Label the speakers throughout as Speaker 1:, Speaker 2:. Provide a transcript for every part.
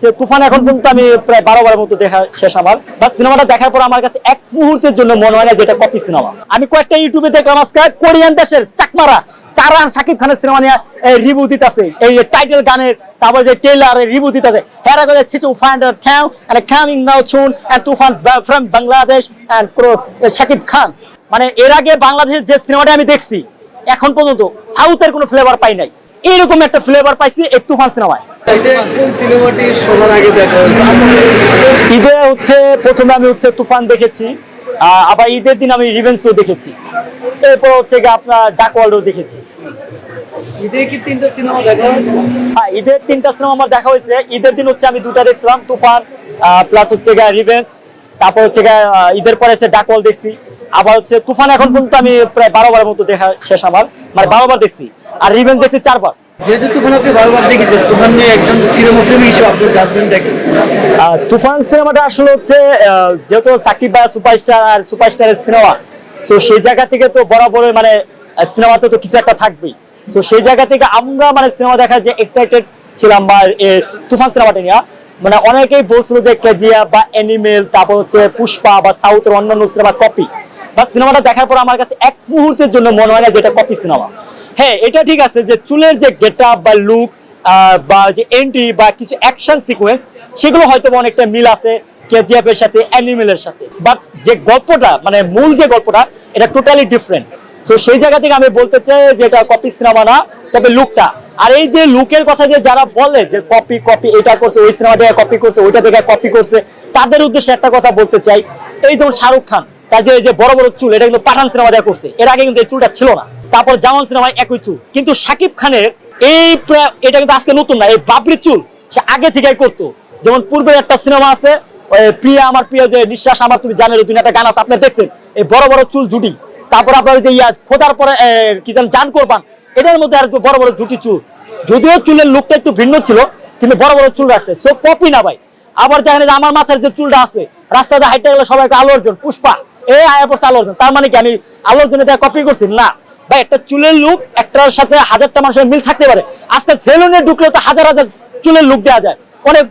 Speaker 1: তুফান এখন পর্যন্ত আমি প্রায় বারো বারের মতো দেখা শেষ আমার। বা সিনেমাটা দেখার পর আমার কাছে এক মুহূর্তের জন্য মনে হয় না যে এটা কপি সিনেমা আমি কয়েকটা ইউটিউবে দেখলাম আজকে, কোরিয়ান দেশের চাকমারা খানের সিনেমা নিয়ে দিতেছে। এই টাইটেল গানের, তারপর যে রিভিউ দিতেছে। হেরা করে সিচু ফাইন্ড কামিং নাও চুন and Toofan from Bangladesh and Shakib Khan. মানে এর আগে বাংলাদেশের যে সিনেমাটা আমি দেখছি, এখন পর্যন্ত সাউথের কোনো ফ্লেভার পাই নাই। এইরকম একটা ফ্লেভার পাইছি এই তুফান সিনেমায়। ঈদে হচ্ছে প্রথমে আমি হচ্ছে তুফান দেখেছি আবার ঈদের দিন আমি রিভেন্সও দেখেছি। এরপর হচ্ছে গিয়ে আপনার ডাক ওয়ার্ল্ডও দেখেছি। হ্যাঁ ঈদের তিনটা সিনেমা আমার দেখা হয়েছে। ঈদের দিন হচ্ছে আমি দুটা দেখছিলাম তুফান প্লাস হচ্ছে গিয়ে রিভেন্স তারপর হচ্ছে গিয়ে ঈদের পরে হচ্ছে ডাক ওয়ার্ল্ড দেখছি। আবার হচ্ছে তুফান এখন পর্যন্ত আমি প্রায় বারো বারের মতো দেখা শেষ আমার মানে বারো বার দেখছি। আর রিভেন্স দেখছি চারবার।
Speaker 2: যেহেতু তুফান আপনি বারবার দেখেছেন তুফান নিয়ে একজন সিনেমা প্রেমী হিসেবে আপনার জাজমেন্টটা কি
Speaker 1: তুফান সিনেমাটা আসলে হচ্ছে যেহেতু সাকিব বা সুপারস্টার আর সুপারস্টারের সিনেমা তো সেই জায়গা থেকে তো বরাবর মানে সিনেমাতে তো কিছু একটা থাকবেই। তো সেই জায়গা থেকে আমরা মানে সিনেমা দেখার যে এক্সাইটেড ছিলাম বা তুফান সিনেমাটা নিয়ে মানে অনেকেই বলছিল যে কেজিয়া বা অ্যানিমেল তারপর হচ্ছে পুষ্পা বা সাউথের অন্যান্য সিনেমা কপি বা সিনেমাটা দেখার পর আমার কাছে এক মুহূর্তের জন্য মনে হয় না যে এটা কপি সিনেমা হ্যাঁ এটা ঠিক আছে যে চুলের যে গেট বা লুক বা যে এন্ট্রি বা কিছু অ্যাকশন সিকোয়েন্স সেগুলো হয়তো অনেকটা মিল আছে কেজিএফ এর সাথে অ্যানিমেলের সাথে। বাট যে গল্পটা মানে মূল যে গল্পটা, এটা টোটালি ডিফারেন্ট তো সেই জায়গা থেকে আমি বলতে চাই যে এটা কপি সিনেমা না, তবে লুকটা আর এই যে লুকের কথা যে যারা বলে যে কপি কপি এটা করছে, ওই সিনেমা থেকে কপি করছে, ওইটা থেকে কপি করছে, তাদের উদ্দেশ্যে একটা কথা বলতে চাই। এই যেমন শাহরুখ খান তার যে বড় বড় চুল, এটা কিন্তু পাঠান সিনেমা দেখা করছে। এর আগে কিন্তু এই চুলটা ছিল না। তারপর জামান সিনেমায় একই চুল। কিন্তু শাকিব খানের এই এটা কিন্তু আজকে নতুন না, এই বাবরি চুল সে আগে থেকেই করতো। যেমন পূর্বের একটা সিনেমা আছে প্রিয়া আমার প্রিয় যে নিঃশ্বাস আমার, তুমি একটা গান আছে আপনি দেখছেন, এই বড় বড় চুল জুটি। তারপর আপনার যে ইয়া, খোদার পরে কি জান করবান। এটার মধ্যে আর বড় বড় চুল। যদিও চুলের লুকটা একটু ভিন্ন ছিল, কিন্তু বড় বড় চুল রাখছে। সো কপি না ভাই। আবার দেখেন আমার মাথার যে চুলটা আছে রাস্তাতে হাইটে গেলে সবাই আলো অর্জন, পুষ্পা। এই আয়া পড়ছে আলো অর্জন তার মানে কি আমি আলো অর্জনে কপি করছি? না। ভাই একটা চুলের লুক একটার সাথে হাজারটা মানুষের মিল থাকতে পারে। আজকে সেলুনে ঢুকলে তো হাজার হাজার চুলের লুক দেওয়া যায়। অনেক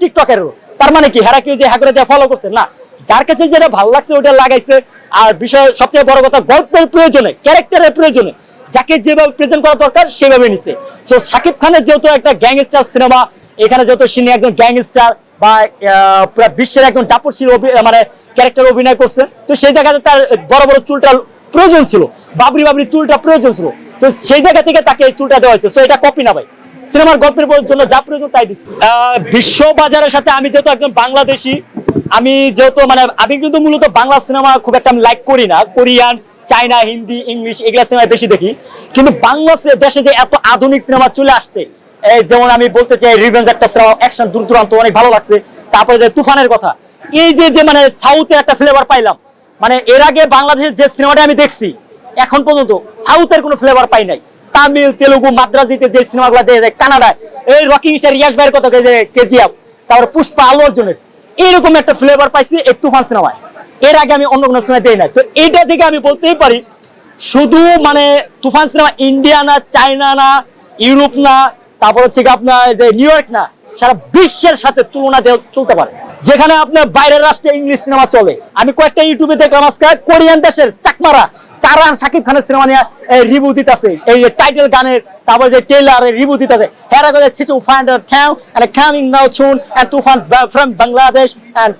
Speaker 1: টিকটকেরও তার মানে কি হেরা কেউ যে হ্যাঁ দিয়ে ফলো করছে? না। যার কাছে যেটা ভালো লাগছে ওটা লাগাইছে। আর বিষয় সবথেকে বড় কথা গল্পের প্রয়োজনে ক্যারেক্টারের প্রয়োজনে যাকে যেভাবে প্রেজেন্ট করা দরকার সেভাবে নিছে। সো শাকিব খানের যেহেতু একটা গ্যাংস্টার সিনেমা এখানে যেহেতু সিনে একজন গ্যাংস্টার বা আহ, পুরো বিশ্বের একজন দাপটশীল মানে ক্যারেক্টার অভিনয় করছে। তো সেই জায়গাতে তার বড় বড় চুলটা প্রয়োজন ছিল। বাবরি বাবরি চুলটা প্রয়োজন ছিল। তো সেই জায়গা থেকে তাকে এই চুলটা দেওয়া হয়েছে। তো এটা কপি না ভাই। সিনেমার গল্পের জন্য যা প্রয়োজন তাই দিচ্ছি বিশ্ব বাজারের সাথে আমি যেহেতু একজন বাংলাদেশি, আমি যেহেতু মানে আমি কিন্তু মূলত বাংলা সিনেমা খুব একটা আমি লাইক করি না। কোরিয়ান চাইনা হিন্দি, ইংলিশ, এগুলা সিনেমা বেশি দেখি। কিন্তু বাংলা দেশে যে এত আধুনিক সিনেমা চলে আসছে যেমন আমি বলতে চাই রিভেঞ্জ একটা সিনেমা অ্যাকশন দূর দূরান্ত অনেক ভালো লাগছে। তারপরে যে তুফানের কথা। এই যে যে মানে সাউথে একটা ফ্লেভার পাইলাম মানে এর আগে বাংলাদেশের যে সিনেমাটা আমি দেখছি, এখন পর্যন্ত সাউথের কোনো ফ্লেভার পাই নাই। তামিল, তেলুগু, মাদ্রাজিতে যে সিনেমাগুলো দেখে যায়, কানাডায়, এই রকিং স্টার ভাইয়ের কথা কেজিএফ তারপরে পুষ্পা আলু অর্জুনের এইরকম একটা ফ্লেভার পাইছি এই তুফান সিনেমায় এর আগে আমি অন্য কোনো সিনেমা দেই নাই। তো এইটা থেকে আমি বলতেই পারি, শুধু মানে তুফান সিনেমা ইন্ডিয়া না চায়না না ইউরোপ না, তারপর হচ্ছে আপনার যে নিউ ইয়র্ক না সারা বিশ্বের সাথে তুলনা দিয়ে চলতে পারে। যেখানে আপনার বাইরের রাষ্ট্রে ইংলিশ সিনেমা চলে। আমি কয়েকটা ইউটিউবে দেখলাম আজকে, কোরিয়ান দেশের চাকমারা, কারান শাকিব খানের সিনেমা নিয়ে রিভিউ দিতেছে। এই টাইটেল গানের, তারপর যে টেইলার রিভিউ দিতেছে। হেরা করে সিচু ফাইন্ড ঠ্যাও এন্ড কামিং নাও চুন and Toofan from Bangladesh and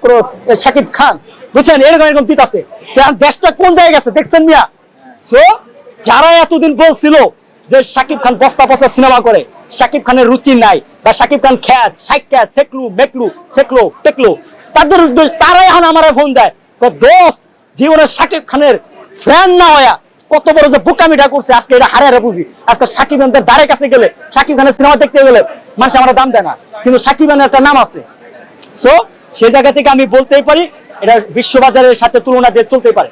Speaker 1: Shakib Khan. বুঝছেন? এরকম এরকম দিতেছে। দেশটা কোন জায়গায় গেছে? দেখছেন মিয়া? সো যারা এতদিন বলছিল যে শাকিব খান বস্তা বস্তা সিনেমা করে শাকিব খানের রুচি নাই বা শাকিব খান খ্যাত, সাইক্যা, সেকলু, মেকলু, সেকলো, টেকলো। তাদের উদ্দেশ্য তারাই এখন আমার ফোন দেয়। দোস্ত, জীবনে শাকিব খানের ফ্যান না হয়া কত বড় যে বোকামিটা করছে, আজকে এটা হারে হারে বুঝি। আজকে সাকিব খানের ধারে কাছে গেলে, শাকিব খানের সিনেমা দেখতে গেলে মানুষ আমার দাম দেয় না। কিন্তু সাকিব খানের একটা নাম আছে। সো সেই জায়গা থেকে আমি বলতেই পারি, এটা বিশ্ববাজারের সাথে তুলনা দিয়ে চলতেই পারে।